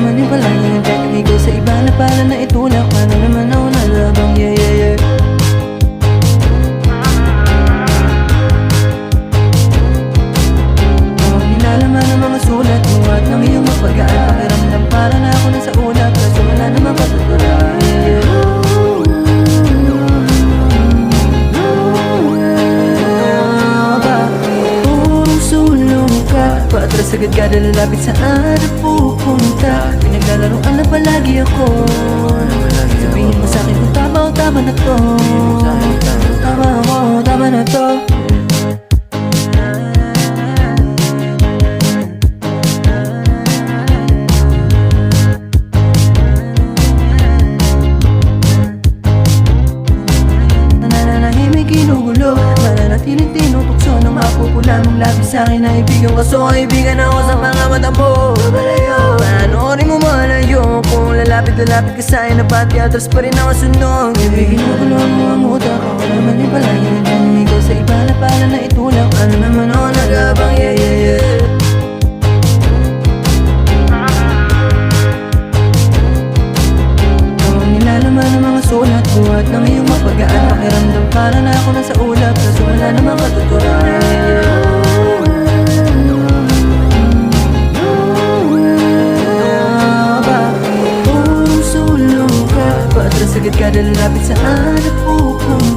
naman yung palagi ng jack sa iba na para na itulak Paano naman Paatras agad ka dahil lalapit saan na pupunta Pinaglalaroan na palagi ako. Sabihin mo sa'kin kung tama o tama na to. Tama ako, tama na to Nananatiling tinutokso ng mapupula mong labi. Sa akin na ibigan Kaso kaibigan ako sa mga mata mo Babalayo Panoorin mo malayo Kung lalapit-lalapit ka sa akin na pati atras pa rin ako sunog. Ibigin mo kulungan mo ang utak Ako naman yung palagi nagdamig ko sa iba na para na itulak. Ano naman ako nagabang yeah yeah yeah. Ang nilalaman ng mga sulat Buhat ng iyong mapagaan Pakiramdam para na ako nasa ulap Wala namang katuturan Bakit puro sulong ka Paatras agad ka dahil lapit saan na pupunta